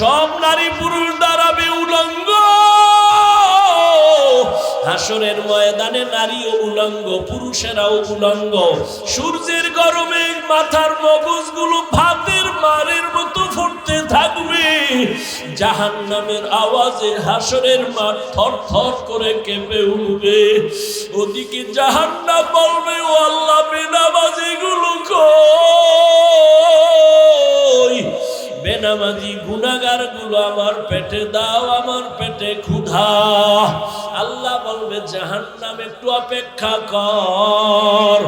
সব নারী পুরুষ দাঁড়াবে উলঙ্গ হাসরের ময়দানে নারীও উলঙ্গ, পুরুষেরাও উলঙ্গ। সূর্যের গরমে মাথার মগজগুলো ভাতের মারের মতো ফুটতে থাকবে। জাহান নামের আওয়াজে হাসরের মাঠ থর থর করে কেঁপে উঠবে। ওদিকে জাহান নাম বলবে, ও আল্লাহ বেনামাজি গুলো কই? বেনামাজি গুনাগারগুলো আমার পেটে দাও, আমার পেটে ক্ষুধা। আল্লাহ বলবে জাহান নাম একটু অপেক্ষা কর।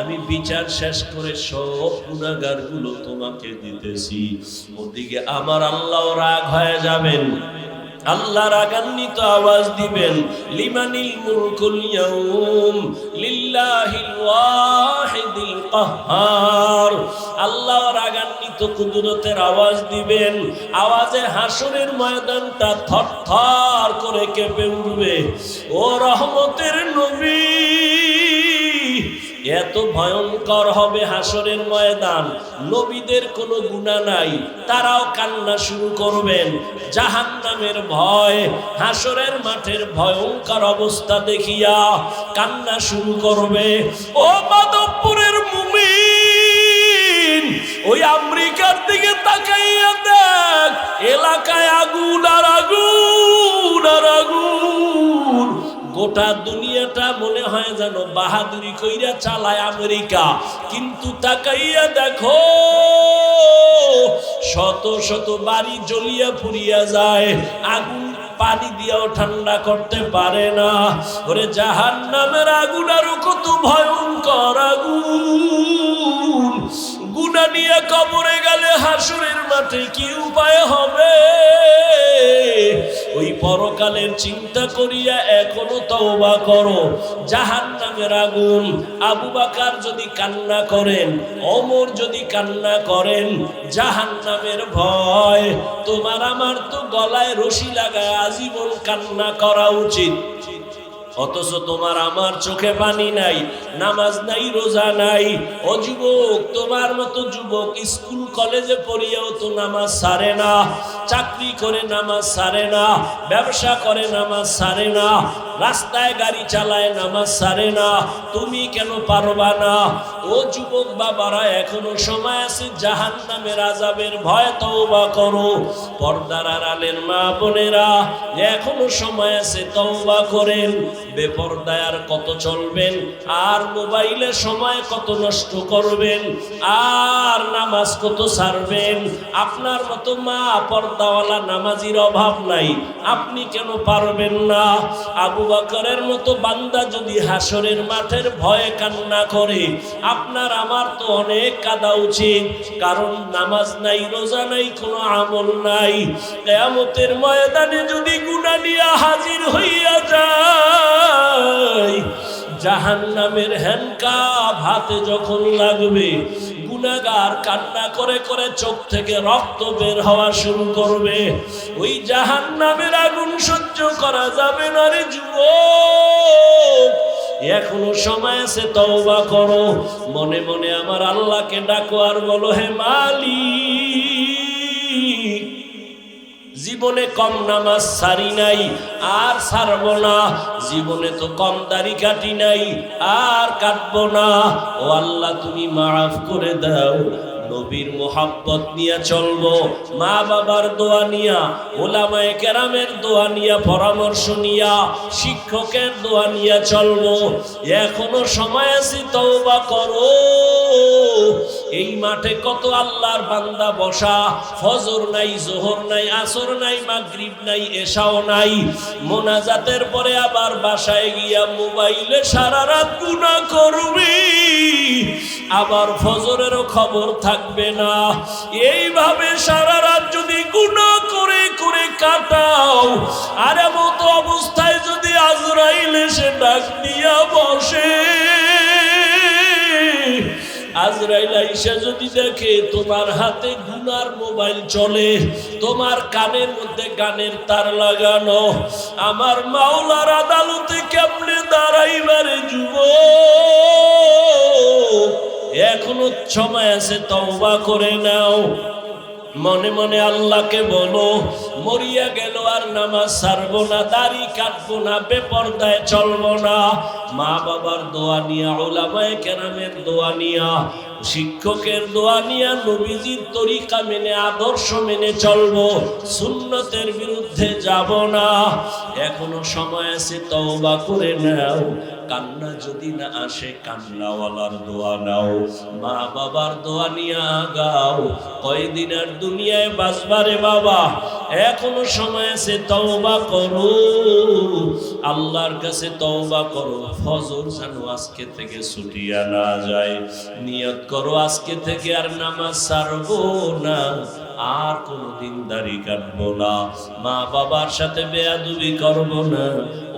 আমি বিচার শেষ করে সব গুনাগারগুলো তোমাকে দিতেছি। ওদিকে আমার আল্লাহ রাগ হয়ে যাবেন। আল্লাহ রাগান্বিত আওয়াজ দিবেন, লিমানিল মুলকুল ইয়াউম লিল্লাহিল ওয়াহিদিল কাহ্হার আল্লাহ রাগান্বিত কুদরতের আওয়াজ দিবেন, আওয়াজে হাসরের ময়দানটা থরথর করে কেঁপে উঠবে। ও রহমতের নবী! এত ভয়ঙ্কর হবে হাসরের ময়দান, নবীদের কোনো গুণা নাই, তারাও কান্না শুরু করবেন। জাহান নামের ভয়, হাসরের মাঠের ভয়ঙ্কর অবস্থা দেখিয়া কান্না শুরু করবে। ও মাধবপুরের মুমিন, ওই আমেরিকার দিকে তাকাইয়া দেখ, এলাকায় আগুন আর আগুন আর আগুন। গোটা দুনিয়াটা মনে হয় যেন বাহাদুরি কইরা চালায় আমেরিকা। কিন্তু তাকাইয়া দেখো, শত শত বাড়ি জ্বলিয়া পুড়িয়া যায়। আগুন পানি দিয়েও ঠান্ডা করতে পারে না। ওরে জাহান নামের আগুন আরও কত ভয়ঙ্কর আগুন। গুনা নিয়ে কবরে গেলে হাসুরের মাঠে কি উপায় হবে? পরকালের চিন্তা করিয়া এখনও তওবা করো। জাহান নামের আগুন। আবু বাকার যদি কান্না করেন অমর যদি কান্না করেন জাহান নামের ভয়। তোমার আমার তো গলায় রশি লাগায় আজীবন কান্না করা উচিত। অথচ তোমার আমার চোখে পানি নাই, নামাজ নাই, রোজা নাই। ও যুবক, তোমার মতো যুবক স্কুল, কলেজে পড়িয়াও তো নামাজ সারে না, চাকরি করে নামাজ সারে না, ব্যবসা করে নামাজ সারে না, রাস্তায় গাড়ি চালায় নামাজ সারে না, তুমি কেন পারবা না? ও যুবক বাবারা, এখনও সময় আছে জাহান নামের আজাবের ভয় তওবা করো। পর্দার আড়ালের মা বোনেরা, এখনও সময় আছে তওবা করেন। বেপর্দায় আর কত চলবেন? আর মোবাইলে সময় কত নষ্ট করবেন? আর নামাজ কত ছাড়বেন? আপনার মতো মা পর্দাওয়ালা নামাজির অভাব নাই। আপনি কেন পারবেন না? আবু বকরের মতো বান্দা যদি হাসরের মাঠের ভয়ে কান্না করে, আপনার আমার তো অনেক কাদা উচিত। কারণ নামাজ নাই, রোজা নাই, কোনো আমল নাই। কেয়ামতের ময়দানে যদি গুণা নিয়ে হাজির হইয়া যায় জাহান নামের হ্যান্ডকাপ হাতে যখন লাগবে গুনাগার কান্না করে করে চোখ থেকে রক্ত বের হওয়া শুরু করবে। ওই জাহান নামের আগুন সহ্য করা যাবে না রে যুবক। এখনও সময় আছে, তওবা করো। মনে মনে আমার আল্লাহকে ডাকো আর বলো, হে মালিক জীবনে কম নামাজ সারি নাই, আর সারব না। জীবনে তো কম দাড়ি কাটি নাই, আর কাটবো না। ও আল্লাহ, তুমি মাফ করে দাও। নবীর মোহাব্বত নিয়ে চলবো, মা বাবার দোয়া নিয়া, ওলামায়ে কেরামের দোয়া নিয়া, পরামর্শ নিয়া, শিক্ষকের দোয়া নিয়া চলবো। এখনও সময় আছে, তওবা করো। এই মাঠে কত আল্লাহর বান্দা বসা, ফজর নাই, জোহর নাই, আসর নাই, মাগরিব নাই, এশাও নাই। মোনাজাতের পরে আবার বাসায় গিয়া মোবাইলে সারা রাত গুনাহ করবি। আবার ফজরেরও খবর থাকবে না। এইভাবে সারা রাত যদি গুনাহ করে করে কাটাও, আর এমত অবস্থায় যদি আজরাইল এসে ডাক দিয়া বসে। আজরাইল যদি দেখে তোমার হাতে গুনার মোবাইল চলে, তোমার কানের মধ্যে গানের তার লাগানো, আমার মাওলার আদালতে কেমনে দাঁড়াইবারে যুব এখনও সময় আছে, তওবা করে নাও। মনে মনে আল্লাহকে বলো, মরিয়া গেল আর নামাজ ছাড়বো না, দাড়ি কাটবো না, বেপর্দায় চলবো না। মা বাবার দোয়া নিয়া ওলামায় কেরামের দোয়া নিয়া, শিক্ষকের দোয়া নিয়া, নবীজির তরিকা মেনে, আদর্শ মেনে চলবো, সুন্নতের বিরুদ্ধে যাব না। এখনও সময় আছে, তওবা করে নাও। কান্না যদি না আসে, কান্নাওয়ালার দোয়া নাও। মা বাবার দোয়া নিয়ে আগাও কয়দিন আর দুনিয়ায় বাঁচবারে বাবা? এখনও সময় আছে, তওবা করো। আল্লাহর কাছে তওবা করো। ফজর যেন আজকে থেকে ছুটিয়া না যায়। নিয়ত করো, আজকে থেকে আর নামাজ ছাড়বো না। আর কোনোদিন দাড়ি কাটবো না। মা বাবার সাথে বেয়াদুবি করব না।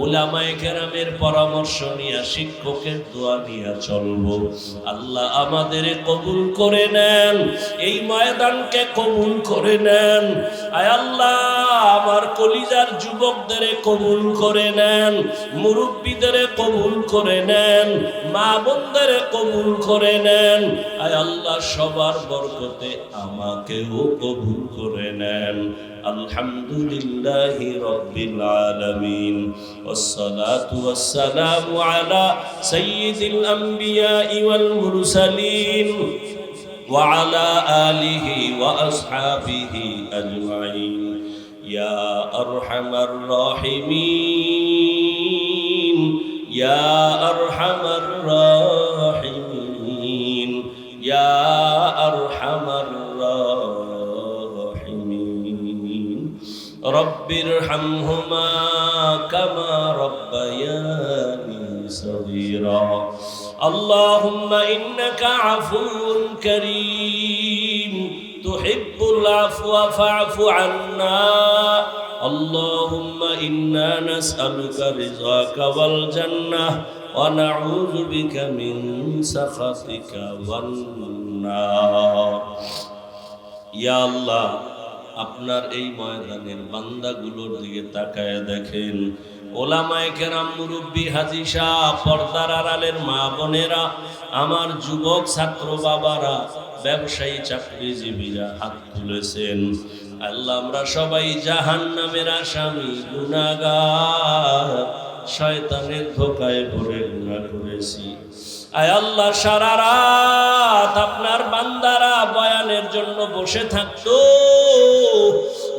ওলামায়ে কেরামের পরামর্শ নিয়ে, শিক্ষকের দোয়া নিয়ে চলবো। আল্লাহ আমাদের কবুল করে নেন, এই ময়দানকে কবুল করে নেন। আয় আল্লাহ, আমার কলিজার যুবকদের কবুল করে নেন মুরব্বীদের কবুল করে নেন, মা বোনদের কবুল করে নেন। আয় আল্লাহ, সবার বরকতে আমাকেও কবুল করে নেন আলহামদুলিল্লাহি রাব্বিল আলামিন والصلاة والسلام على سيد الأنبياء والمرسلين وعلى آله وأصحابه أجمعين يا أرحم الراحمين يا أرحم الراحمين رب ارحمهما كما ربياني صغيرا اللهم إنك عفو كريم تحب العفو فاعف عنا اللهم إنا نسألك رضاك والجنة ونعوذ بك من سخطك والنار يا الله আপনার এই ময়দানের বান্দাগুলোর দিকে তাকায় দেখেন। ওলামায় কেরাম মুরব্বী হাজি আড়ালের মা বোনেরা, আমার যুবক ছাত্র বাবারা, ব্যবসায়ী চাকরিজীবীরা হাত তুলেছেন। আল্লাহ, আমরা সবাই জাহান নামের আসামি গুনাগার শয়তানের ধোকায় ভরে গুণা করেছি। আয় আল্লাহ, সারা রাত আপনার বান্দারা বয়ানের জন্য বসে থাকতো।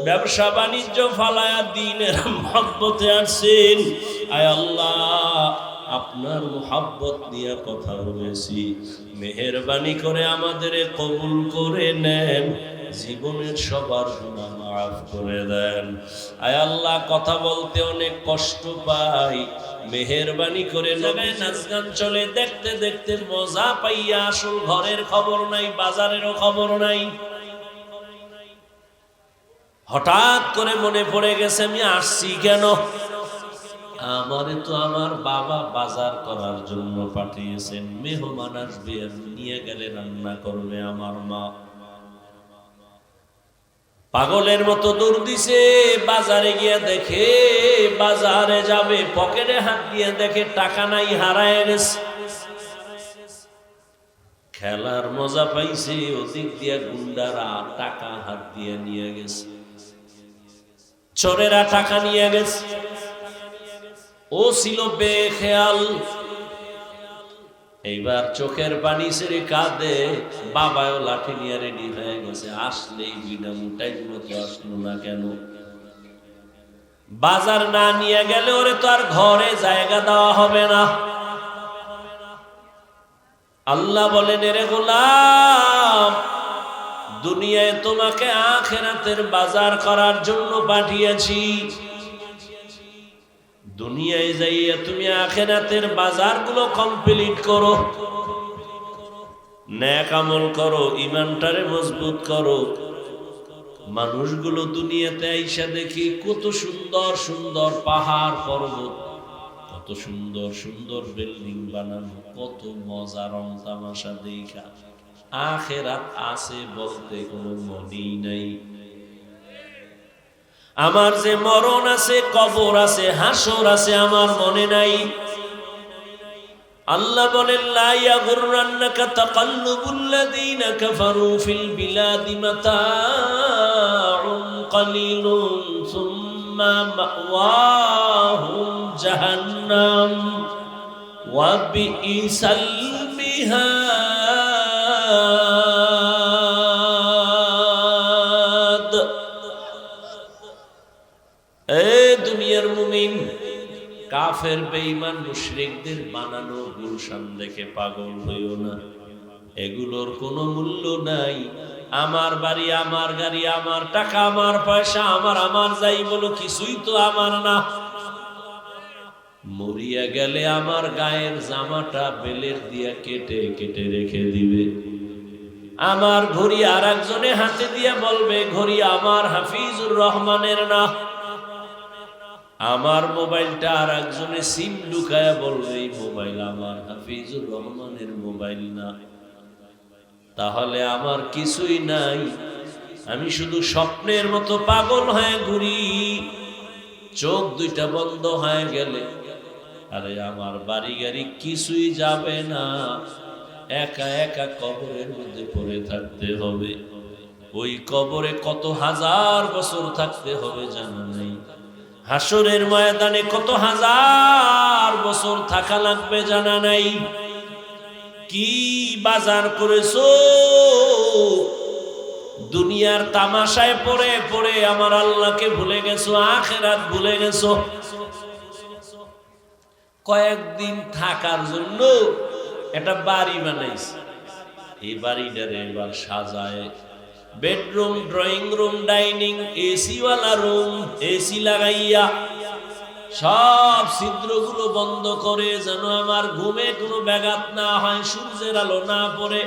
ব্যবসা বাণিজ্য ফালায়া দিনের মহব্বতে আসছেন। আয় আল্লাহ, আপনার মোহাব্বত নিয়ে কথা বলেছি। মেহরবানি করে আমাদের কবুল করে নেন। জীবনের সবার গুণা মাফ করে দেন। আয় আল্লাহ, কথা বলতে অনেক কষ্ট পাই। মেহরবানি করে জায়গায় নাচ গান চলে, দেখতে দেখতে মজা পাইয়া আসল ঘরের খবর নাই, বাজারেরও খবর নাই। হঠাৎ করে মনে পড়ে গেছে, আমি আসছি কেন? আমারে তো আমার বাবা বাজার করার জন্য পাঠিয়েছেন, মেহমান আসবে, নিয়ে গেলে রান্না করবে আমার মা। পাগলের মতো দূর দিছে, বাজারে গিয়ে দেখে, বাজারে যাবে, পকেটে হাত দিয়ে দেখে টাকা নাই, হারায় গেছে। খেলার মজা পাইছে, ওদিক দিয়া গুন্ডারা টাকা হাত দিয়ে নিয়ে গেছে। চোরেরা টাকা নিয়ে গেছে। ও ছিল বেখেয়াল এইবার চোখের পানি ছেড়ে কাঁদে বাবাও লাঠি নিয়ে রেডি হয়ে গেছে। আসলেই বিনা মুটাই মতো আসলো না কেন? বাজার না নিয়ে গেলে ওরে তো আর ঘরে জায়গা দেওয়া হবে না। আল্লাহ বলেন, এরে গোলাম, দুনিয়ায় তোমাকে আখেরাতের বাজার করার জন্য পাঠিয়েছি। দুনিয়ায় যাইয়া তুমি আখেরাতের বাজারগুলো কমপ্লিট করো। ন্যাক আমল করো, ইমানটারে মজবুত করো। মানুষগুলো দুনিয়াতে আইসা দেখি কত সুন্দর সুন্দর পাহাড়, পর্বত, কত সুন্দর সুন্দর বিল্ডিং বানানো, কত মজা রং দেখা। আখেরাত আছে বলতে কোনো মনেই নাই। আমার যে মরণ আছে, কবর আছে, হাসর আছে, আমার মনে নাই। আল্লাহ বলেন, লা ইয়াগুররান্নাকা তাকাল্লুবুল্লাযীনা কাফারু ফিল বিলাদি মাতাউন কালিলুন সুম্মা মাওয়াহুম জাহান্নাম ওয়া বিইসাল মিহাদ। মুমিন, কাফের, বেঈমান, মুশরিকদের বানানো গুলশান দেখে পাগল হইও না। এগুলোর কোনো মূল্য নাই। আমার বাড়ি, আমার গাড়ি, আমার টাকা, আমার পয়সা, আমার আমার যাই বলো, কিছুই তো আমার না। মরিয়া গেলে আমার গায়ের জামাটা বেলের দিয়া কেটে কেটে রেখে দিবে। আমার ঘড়ি আর একজনে হাতে দিয়ে বলবে, ঘড়ি আমার হাফিজুর রহমানের না। আমার মোবাইলটা আর একজনে সিম ঢুকায়া বলবে, এই মোবাইল আমার, হাফিজুর রহমানের মোবাইল না। তাহলে আমার কিছুই নাই। আমি শুধু স্বপ্নের মতো পাগল হয়ে ঘুরি। চোখ দুইটা বন্ধ হয়ে গেলে, আরে আমার বাড়ি গাড়ি কিছুই যাবে না। একা একা কবরের মধ্যে পড়ে থাকতে হবে। ওই কবরে কত হাজার বছর থাকতে হবে জানা নেই। হাসরের ময়দানে কত হাজার বছর থাকা লাগবে জানা নাই? কি বাজার করেছ? দুনিয়ার তামাশায় পড়ে পড়ে আমার আল্লাহকে ভুলে গেছো, আখেরাত ভুলে গেছো। কয়েকদিন থাকার জন্য একটা বাড়ি বানাইছে। এই বাড়িটারে এবার সাজায়। বেডরুম ড্রয়িং রুম ডাইনিং এসিওয়ালা রুম এসি লাগাইয়া সব ছিদ্রগুলো বন্ধ করে যেন আমার ঘুমে কোনো ব্যাঘাত না হয়, সূর্যের আলো না পড়ে।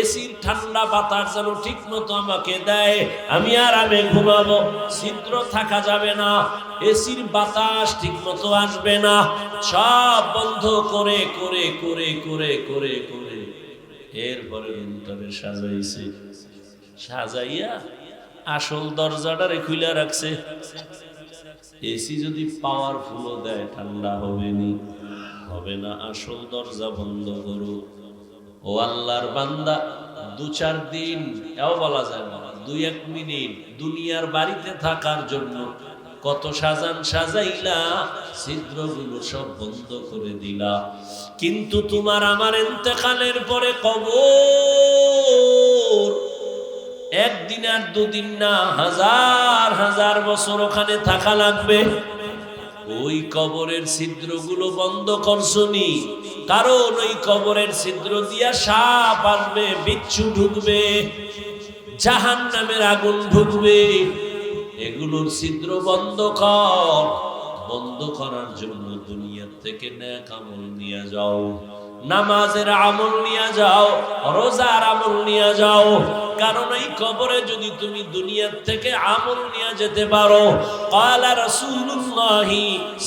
এসির ঠান্ডা বাতাস যেন ঠিক মতো আমাকে দেয়, আমি আরামে ঘুমাবো। ছিদ্র থাকা যাবে না এসির বাতাস ঠিক মতো আসবে না। সব বন্ধ করে করে করে করে করে করে। এরপরে রুমটারে সাজাইছে সাজাইয়া আসল দরজাটারে খুলে রাখছে। এসি যদি পাওয়ারফুলও দেয়, ঠান্ডা হবে নি হবে না, আসল দরজা বন্ধ করো। ও আল্লাহর বান্দা দু চার দিন, এও বলা যায় না দুই এক মিনিট দুনিয়ার বাড়িতে থাকার জন্য কত সাজান সাজাইলা, ছিদ্রগুলো সব বন্ধ করে দিলা। কিন্তু তোমার আমার এতেকালের পরে কবর একদিন আর দুদিন না, হাজার হাজার বছর ওখানে থাকা লাগবে। ওই কবরের ছিদ্রগুলো বন্ধ করছনি কারণ ওই কবরের ছিদ্র দিয়া সাপ আসবে বিচ্ছু ঢুকবে জাহান নামের আগুন ঢুকবে। এগুলোর ছিদ্র বন্ধ কর। বন্ধ করার জন্য দুনিয়ার থেকে ন্যাক আমল নিয়ে যাও নামাজের আমল নিয়ে যাও রোজার আমল নিয়ে যাও কারণ এই কবরে যদি তুমি দুনিয়ার থেকে আমল নিয়ে যেতে পারো কালা রাসূলুল্লাহ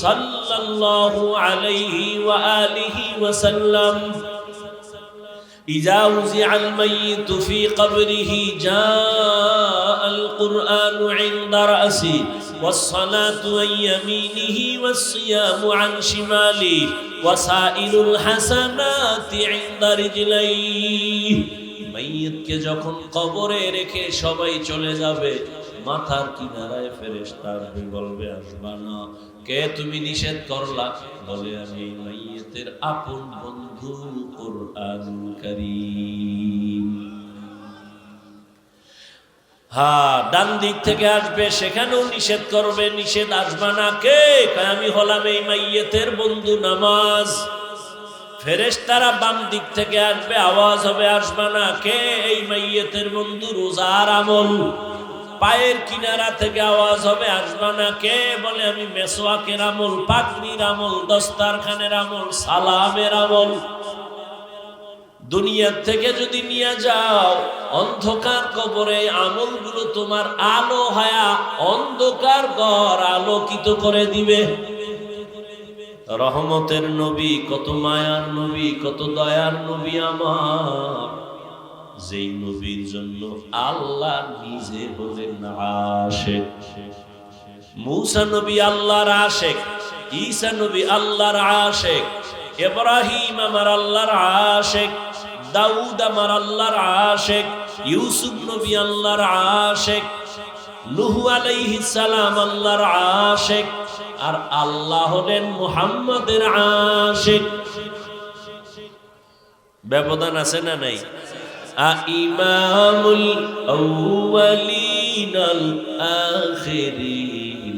সাল্লাল্লাহু আলাইহি ওয়া আলিহি ওয়া সাল্লাম إذا وزع الميت في قبره جاء القرآن عند رأسه والصلاة عن يمينه والصيام عن شماله وسائل الحسنات عند رجليه মাইয়িতকে যখন কবরে রেখে সবাই চলে যাবে মাথার কিনারায় ফেরেশতা আসবে বলবে আসবা না কে তুমি নিষেধ করলা বলে আমি এই মাইয়িতের আপন বন্ধু কোরআন কারীম হ্যাঁ ডান দিক থেকে আসবে, সেখানেও নিষেধ করবে, নিষেধ আসবা না। কে? আমি হলাম এই মাইয়েতের বন্ধু নামাজ। ফেরেশতারা বাম দিক থেকে আসবে, আওয়াজ হবে, আসবা না। কে? এই মাইয়েতের বন্ধু রোজার আমল। পায়ের কিনারা থেকে আওয়াজ হবে, আসবা না। কে? বলে, আমি মেসোয়াকের আমল পাকনির আমল, দস্তারখানের আমল, সালামের আমল। দুনিয়ার থেকে যদি নিয়ে যাও, অন্ধকার কবরে আমলগুলো তোমার আলো হায়া অন্ধকার ঘর আলোকিত করে দিবে। রহমতের নবী, কত মায়ার নবী, কত দয়ার নবী আমার। যেই নবীর জন্য আল্লাহ নিজে হলেন আশেক। মুসা নবী আল্লাহর আশেক, ঈসা নবী আল্লাহর আশেক, ইব্রাহিম আমার আল্লাহর আশেক। দাউদ আমার আল্লাহর আশেক, ইউসুফ নবী আল্লাহর আশেক, নুহু আলাইহিস সালাম আল্লাহর আশেক, আর আল্লাহ হলেন মুহাম্মাদের আশেক। ব্যবধান আছে না নাই? ইমামুল আউয়ালিন আল আখিরিন,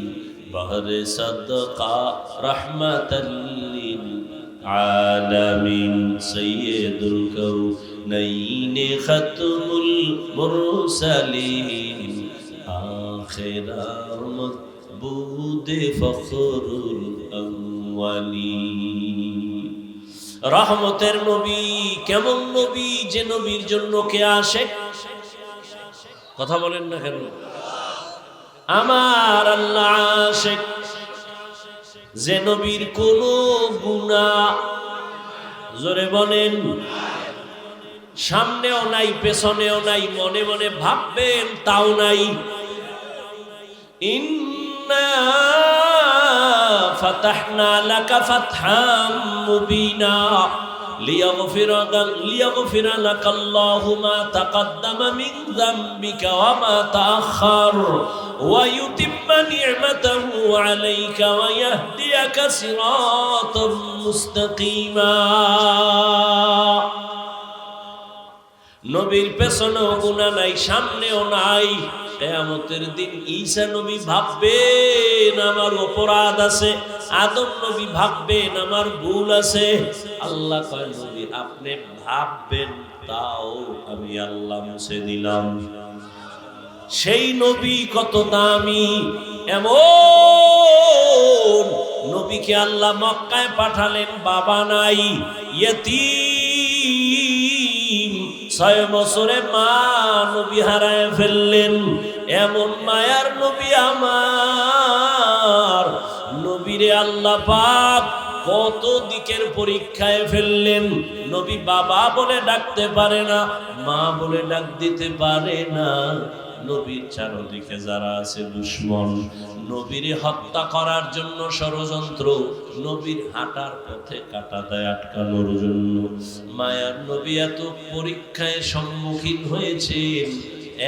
বহর সদকা রাহমাতাল আলামিন সাইয়্যিদুল কাউনাইন খাতমুল মুরসালিন আখিরামত বুদে ফখরুল আউয়ালিন। রহমতের নবী, কেমন নবী যে নবীর জন্য কে আসে? কথা বলেন না কেন? আমার আল্লাহ আসে যে নবীর কোন গুণা। জোরে বলেন। সামনেও নাই, পেছনেও নাই, মনে মনে ভাববেন, তাও নাই। ইন্না ফাতাহনা লাকা ফাতহাম মুবিনা। ليغفر, ليغفر لك الله ما تقدم من ذنبك وما تأخر ويتم نعمته عليك ويهديك صراطا مستقيما নবীর পেছনেও গুণা নাই সামনেও নাই কেয়ামতের দিন ঈসা নবী ভাববেন, আমার অপরাধ আছে, আদম নবী ভাববেন, আমার ভুল আছে। আল্লাহ কয়, নবী, আপনি ভাববেন, তাও আমি আল্লাহ মুছে দিলাম। সেই নবী কত দামি, এমন নবীকে আল্লাহ মক্কায় পাঠালেন, বাবা নাই, ইয়তীম। ছয় বছরে মা নবী হারায় ফেললেন। এমন মায়ার নবী আমার। নবীরে আল্লাহ পাক কত দিকের পরীক্ষায় ফেললেন। নবী বাবা বলে ডাকতে পারে না, মা বলে ডাক দিতে পারে না। নবীর চারদিকে যারা আছে দুশ্মন, নবীর হত্যা করার জন্য ষড়যন্ত্র, নবীর হাঁটার পথে কাটা দেয় আটকানোর জন্য। মায়ার নবী এত পরীক্ষায় সম্মুখীন হয়েছেন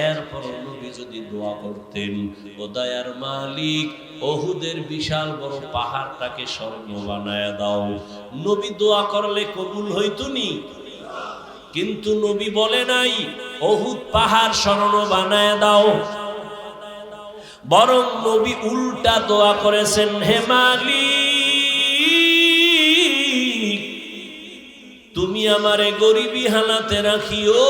এরপর নবী যদি দোয়া করতেন, ও দয়ার মালিক অহুদের বিশাল বড় পাহাড়টাকে স্বর্ণ বানায় দাও। নবী দোয়া করলে কবুল হইতো নি? কিন্তু নবী বলে নাই, অহুদ পাহাড় স্মরণ বানায় দাও। বরং নবী উল্টা দোয়া করেছেন হেমালি তুমি আমারে গরিবী হালাতে রাখিও।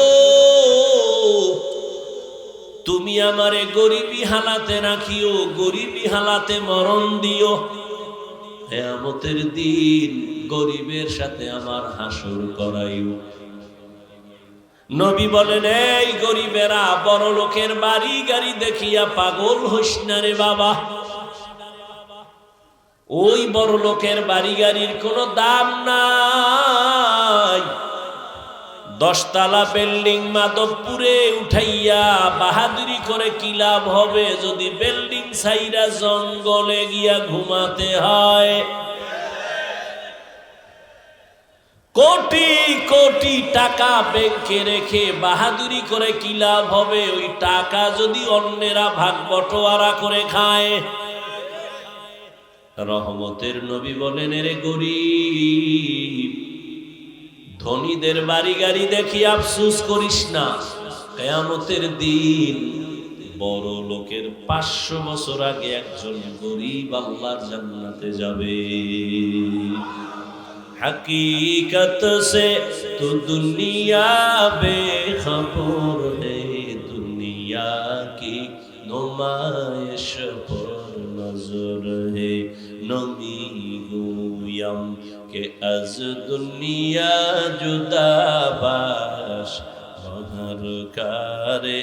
তুমি আমারে গরিবী হালাতে রাখিও, গরিবী হালাতে মরণ দিও। হেয়ামতের দিন গরিবের সাথে আমার হাসর করাইও। নবী বলেন, এই গরিবেরা, বড় লোকের বাড়ি গাড়ি দেখিয়া পাগল হইস না রে বাবা। ওই বড় লোকের বাড়ি গাড়ির কোনো দাম নাই। দশতলা বিল্ডিং মাধবপুরে উঠাইয়া বাহাদুরি করে কি লাভ হবে যদি বিল্ডিং সাইরা জঙ্গলে গিয়া ঘুমাতে হয়? কোটি কোটি টাকা ব্যাংকে রেখে বাহাদুরি করে কি লাভ হবে? ওই টাকা যদি অন্যেরা ভাগ বটোয়ারা করে খায়। রহমতের নবী বলেন রে গরিব, ধনীদের বাড়ি গাড়ি দেখি আফসুস করিস না। কেয়ামতের দিন বড় লোকের পাঁচশো বছর আগে একজন গরিব আল্লাহর জান্নাতে যাবে। حقیقت سے تو دنیا بے خبر ہے دنیا کی نمائش پر نظر ہے نمی گویم کہ از دنیا جدا باش ہر کارے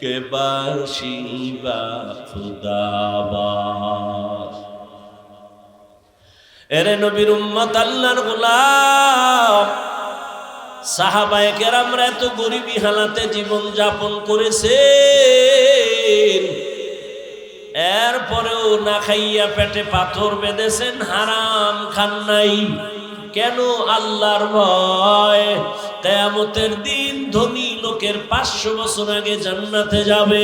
کے باشی با خدا باش এরে নবীর উম্মত আল্লাহর গোলাম। সাহাবায়ে কেরামরা এত গরিবী হালাতে জীবন যাপন করেছে এরপরেও না খাইয়া পেটে পাথর বেঁধেছেন, হারাম খান নাই। কেন? আল্লাহর ভয়। কেয়ামতের দিন ধনী লোকের পাঁচশো বছর আগে জান্নাতে যাবে।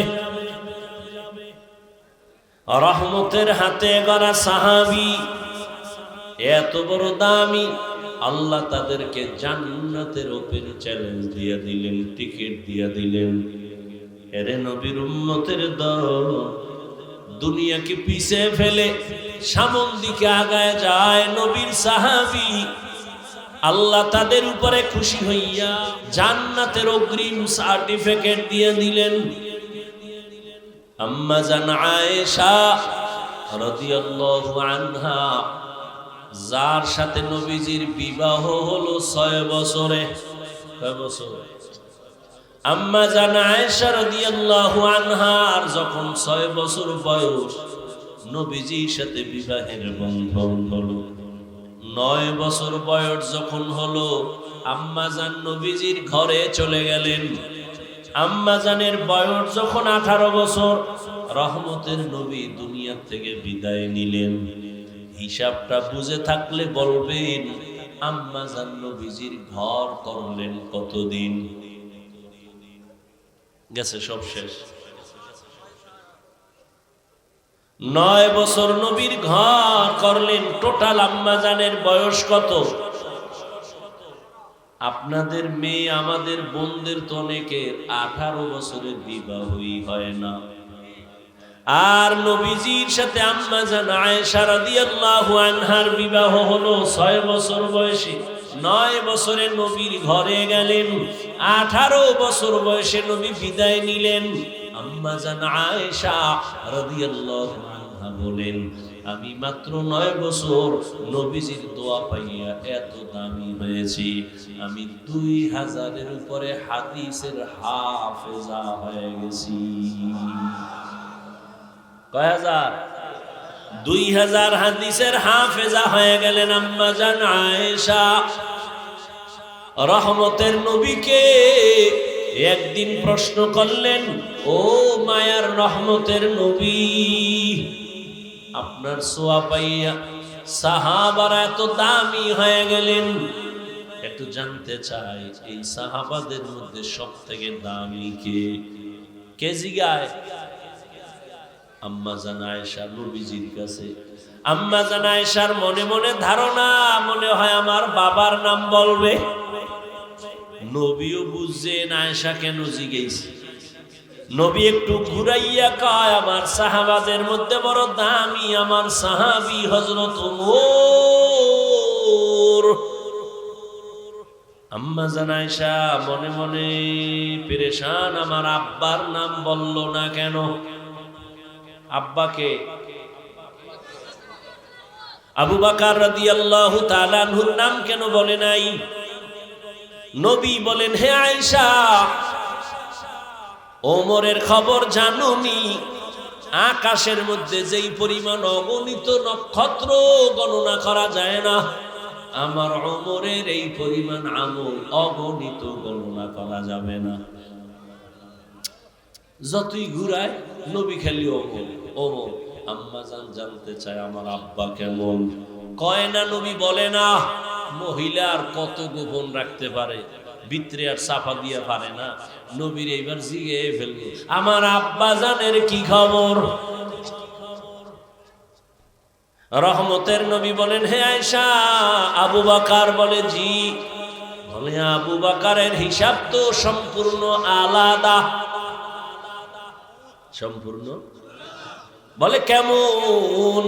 রহমতের হাতে গড়া সাহাবি এত বড় দামি। আল্লাহ তাদেরকে জান্নাতের ওপেন চ্যালেঞ্জ দিয়ে দিলেন টিকিট দিয়ে দিলেন। এরে নবীর উম্মতের দল, দুনিয়াকে পিছে ফেলে সামন দিকে আগায় যায় নবীর সাহাবি। আল্লাহ তাদের উপরে খুশি হইয়া জান্নাতের অগ্রিম সার্টিফিকেট দিয়ে দিলেন। আম্মা জান আয়েশা রাদিয়াল্লাহু আনহা যার সাথে নবীজির বিবাহ হলো ছয় বছরে। কয় বছরে। আম্মা জান আয়েশা আনহার যখন ছয় বছর বয়স, নবীজির সাথে বিবাহের বন্ধন হলো। নয় বছর বয়স যখন হলো, আম্মা জান নবীজির ঘরে চলে গেলেন। আম্মা জানের বয়স যখন আঠারো বছর, রহমতের নবী দুনিয়া থেকে বিদায় নিলেন। হিসাবটা বুঝে থাকলে বলবেন, আম্মা জান ঘর করলেন কতদিন? গেছে সব শেষ। নয় বছর নবীর ঘর করলেন, টোটাল আম্মাজানের বয়স কত? আপনাদের মেয়ে আমাদের বোনদের তো অনেকের আঠারো বছরের বিবাহই হয় না। আর নবীজির সাথে আম্মা জান আয়েশা রাদিয়াল্লাহু আনহার বিবাহ হলো ছয় বছর বয়সে। নয় বছরে নবীর ঘরে গেলেন, আঠারো বছর বয়সে নবী বিদায় নিলেন। আম্মা জান আয়েশা রাদিয়াল্লাহু আনহা বলেন, আমি মাত্র নয় বছর নবীজির দোয়া পাইয়া এত দামি হয়েছি। আমি দুই হাজারের উপরে হাদিসের হাফেজা হয়ে গেছি। কয় দুই হাজার হাদিসের হাফেজা হয়ে গেলেন আম্মা জান আয়েশা। রহমতের নবীকে একদিন প্রশ্ন করলেন, ও মায়ার রহমতের নবী, আপনার সোয়া পাইয়া সাহাবারা এত দামি হয়ে গেলেন। একটু জানতে চাই, এই সাহাবাদের মধ্যে সব থেকে দামি কে? কে জিগায়? আম্মা জানায়শা নবীজির কাছে। আম্মা জানায়শার মনে মনে ধারণা, মনে হয় আমার বাবার নাম বলবে। নবীও বুঝছেন আয়েশা কেন জিগেছে নবী একটু ঘুরাইয়া কয়, আমার সাহাবাদের মধ্যে বড় দামি আমার সাহাবি হজরত আম্মা জানাইশা মনে মনে, পেরেশান, আমার আব্বার নাম বলল না কেন? আব্বাকে। আবু বাকার রাদিয়াল্লাহু তাআলা আনহুর নাম কেন বলে নাই? নবী বলেন, হে আয়েশা, ওমরের খবর জানুনি। আকাশের মধ্যে যেই পরিমাণ অগণিত নক্ষত্র গণনা করা যায় না, আমার অমরের এই পরিমাণ আমল অগণিত গণনা করা যাবে না। যতই ঘুরায়, নবী খালি অমর অমর। আম্মা জান জানতে চায় আমার আব্বা কেমন। কয় না নবী বলে না, মহিলা আর কত গোপন রাখতে পারে, ভিতরে আর সাফা দিয়ে পারে না। নবীর এইবার জিগে ফেলব। আমার আব্বা জানের কি খবর? রহমতের নবী বলেন, হে আয়সা আবু বাকার বলে, জি। বলে, আবু বাকারের হিসাব তো সম্পূর্ণ আলাদা। সম্পূর্ণ। বলে, কেমন?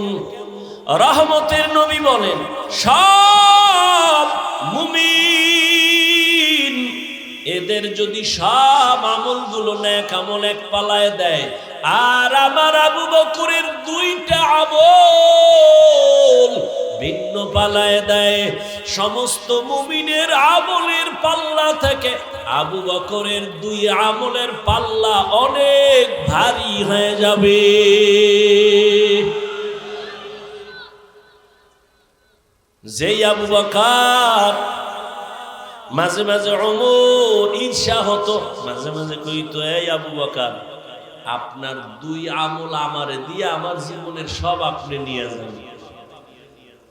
রহমতের নবী বলেন সব মুমিন। এদের যদি সব আমলগুলো নেক আমল এক পালায় দেয়, আর আমার আবু বকুরের দুইটা আমল ভিন্ন পালায় দেয়। সমস্ত মুমিনের আমলের পাল্লা থেকে আবু বকরের দুই আমলের পাল্লা অনেক ভারী হয়ে যাবে। যেই আবু বকর মাঝে মাঝে অমর ঈর্ষা হতো, মাঝে মাঝে কইতো, এই আবু বকর, আপনার দুই আমল আমারে দিয়ে আমার জীবনের সব আপনি নিয়ে যান।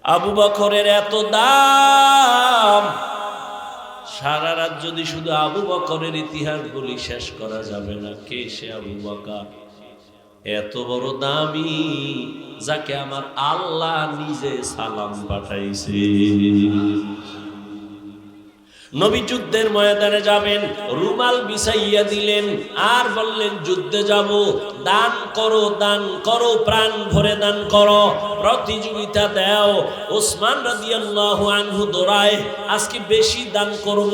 আবু বকরের এত দাম। সারা রাত যদি শুধু আবু বকরের ইতিহাস বলি, শেষ করা যাবে না। কে সে আবু বকর? এত বড় দামি, যাকে আমার আল্লাহ নিজে সালাম পাঠাইছে। নবী যুদ্ধের ময়দানে যাবেন, রুমাল বিছাইয়া দিলেন, আর বললেন, যুদ্ধে যাব, দান করো দান করো, প্রাণ ভরে দান করো, প্রতিযোগিতা দাও। ওসমান রাদিয়াল্লাহু আনহু দৌড়ায়, আজকে বেশি দান করব,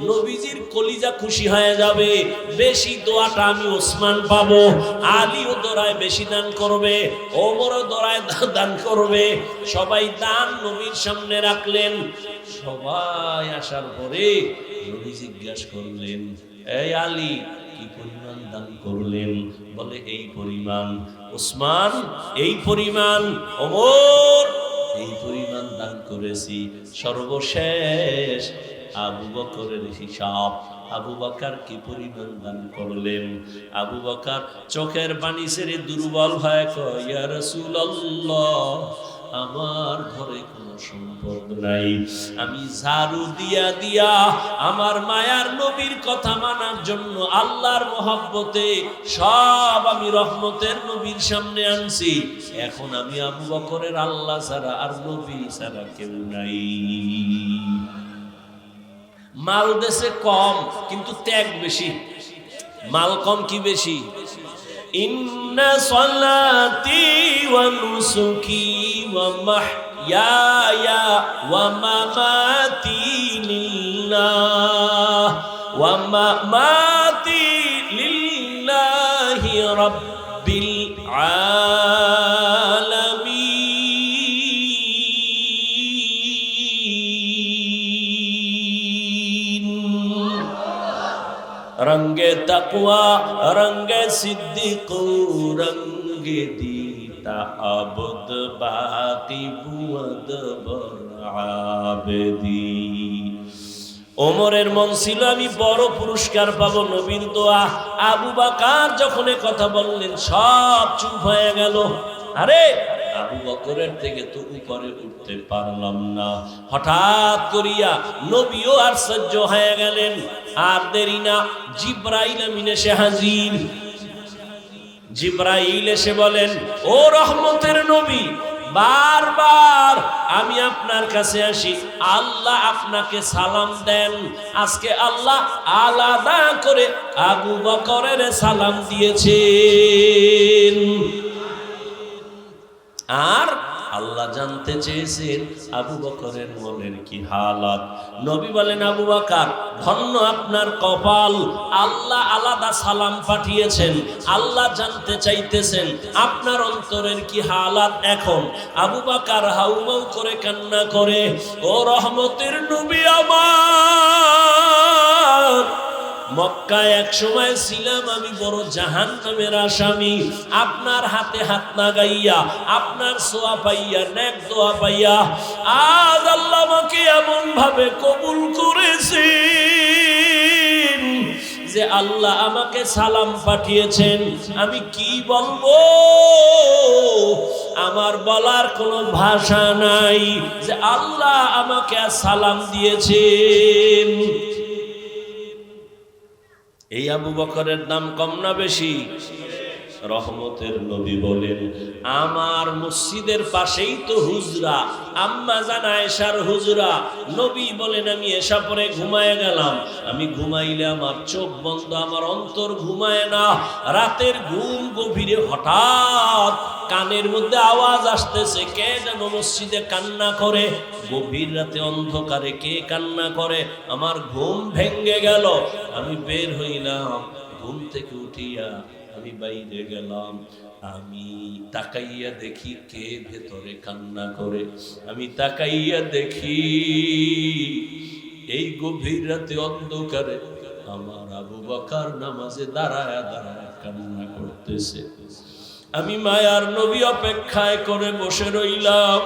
নবীজির কলিজা খুশি হয়ে যাবে, বেশি দোয়াটা আমি ওসমান পাবো। আলীও দৌড়ায়, বেশি দান করবে। ওমরও দৌড়ায়, দান করবে। সবাই দান নবীর সামনে রাখলেন। সবাই আসার পরে নবী জিজ্ঞাসা করলেন, এই আলী, কি পরিমাণ দান করলেন? বলে, এই পরিমাণ। ওসমান, এই পরিমাণ। ওমর, এই পরিমাণ দান করেছি। সর্বশেষ আবু বকরের হিসাব, আবু বকার কি পরিমাণ দান করলেন? আবু বকার চোখের পানি ছেড়ে দুর্বল হয় কয়, ইয়া রাসূলুল্লাহ। আমার ঘরে কোনো সম্পদ নাই। আমি ঝাড়ু দিয়া দিয়া আমার মায়ার নবীর কথা মানার জন্য আল্লাহর মহব্বতে সব আমি রহমতের নবীর সামনে আনছি। এখন আমি আবু বকরের আল্লাহ ছাড়া আর নবী ছাড়া কেউ নাই। মাল দেশে কম, কিন্তু ত্যাগ বেশি। মাল কম কি বেশি? ইন্না সলাতি ওয়া নুসুকি ওয়া মাহইয়ায়া ওয়া মামাতি লিল্লাহ ওয়া মামাতি তকওয়া রঙ্গে সিদ্দিক, রঙ্গে দীতা, আবদ বাকি বর আবেদি ওমরের মন ছিল, আমি বড় পুরস্কার পাবো নবীর দোয়া। আবু বাকার যখন কথা বললেন, সব চুপ হয়ে গেল। আরে আবু বকরের থেকে তো উপরে উঠতে পারলাম না। হঠাৎ করিয়া নবীও আশ্চর্য হয়ে গেলেন। আর দেরি না, জিব্রাইল আমিন এসে হাজির। জিব্রাইল এসে বলেন, ও রহমতের নবী, বারবার আমি আপনার কাছে আসি। আল্লাহ আপনাকে সালাম দেন। আজকে আল্লাহ আলাদা করে আবু বকরের সালাম দিয়েছেন। আর আল্লাহ জানতে চেয়েছেন আবু বকরের মনের কি হালাত। নবী বলেন, আবু বাকার, ধন্য আপনার কপাল। আল্লাহ আলাদা সালাম পাঠিয়েছেন। আল্লাহ জানতে চাইতেছেন আপনার অন্তরের কি হালাত এখন। আবু বকর হাউমাউ করে কান্না করে, ও রহমতের নবী আমার। মক্কায় এক সময় ছিলাম আমি বড় জাহান নামের আসামি। আপনার হাতে হাত লাগাইয়া, আপনার সোয়া পাইয়া, নেক দোয়া পাইয়া, আজ আল্লাহ আমাকে এমন ভাবে কবুল করেছে যে আল্লাহ আমাকে সালাম পাঠিয়েছেন। আমি কি বলব? আমার বলার কোনো ভাষা নাই যে আল্লাহ আমাকে সালাম দিয়েছেন। এই আবু বকরের দাম কম না বেশি? রহমতের নবী বলেন, আমার মসজিদের পাশেই তো হুজরা। আম্মা জানা এসার হুজরা। নবী বলেন, আমি এসা পরে ঘুমায় গেলাম। আমি ঘুমাইলে আমার চোখ বন্ধ, আমার অন্তর ঘুমায় না। রাতের ঘুম গভীরে হঠাৎ কানের মধ্যে আওয়াজ আসতেছে, কে যেন মসজিদে কান্না করে। গভীর রাতে অন্ধকারে কে কান্না করে? আমার ঘুম ভেঙ্গে গেল। আমি বের হইলাম, ঘুম থেকে উঠিয়া আমি বাইরে গেলাম, আমি তাকাইয়া দেখি কে ভেতরে কান্না করে। আমি তাকাইয়া দেখি এই গভীর রাতে অন্ধকারে আমার আবু বকার নামাজে দাঁড়ায় দাঁড়ায় কান্না করতেছে। আমি মায়ার নবী অপেক্ষায় করে বসে রইলাম।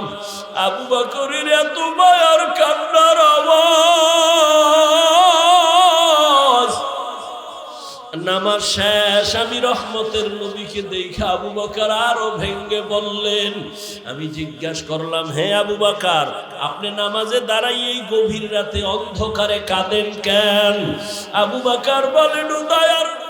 আবু বকরের এত মায়ার কান্নার আওয়াজ। নামাজ শেষ, আমি রহমতের নবীকে দেখে আবু বাকার আরও ভেঙ্গে বললেন, আমি জিজ্ঞাসা করলাম, হে আবু বাকার, আপনি নামাজে দাঁড়াই এই গভীর রাতে অন্ধকারে কাঁদেন কেন? আবু বাকার বলেন "ও দয়ার